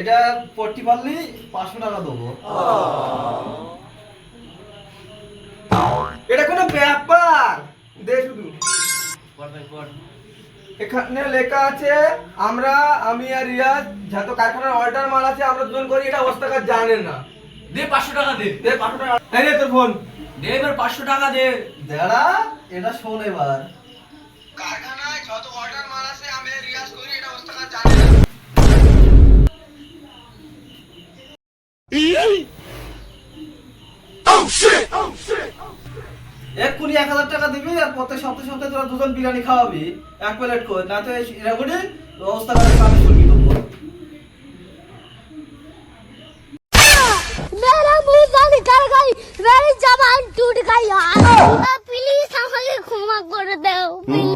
এটা পড়তে পারলি পাঁচশো টাকা দেবো। এটা কোনো ব্যাপার! দে শুধু। এখানে লেখা আছে আমরা আমি আর রিয়াজ যত কারখানার অর্ডার মাল আছে আমরা দুজন করি এটা অবস্থাকার জানে না। দে পাঁচশো টাকা দে। দে পাঁচশো টাকা। এই নে তোর ফোন দে এবার পাঁচশো টাকা দে। দাঁড়া এটা শোন এবার। এক্ষুনি এক হাজার টাকা দিবি আর প্রত্যেক সপ্তাহে সপ্তাহে তোরা দুজন বিরিয়ানি খাওয়াবি এক প্লেট করে না তো এরা করে ব্যবস্থা করে আমি শুনবি দেবো मेरा मुंह से निकल गई मेरी जबान टूट गई यार प्लीज আমাকে ক্ষমা করে দাও please।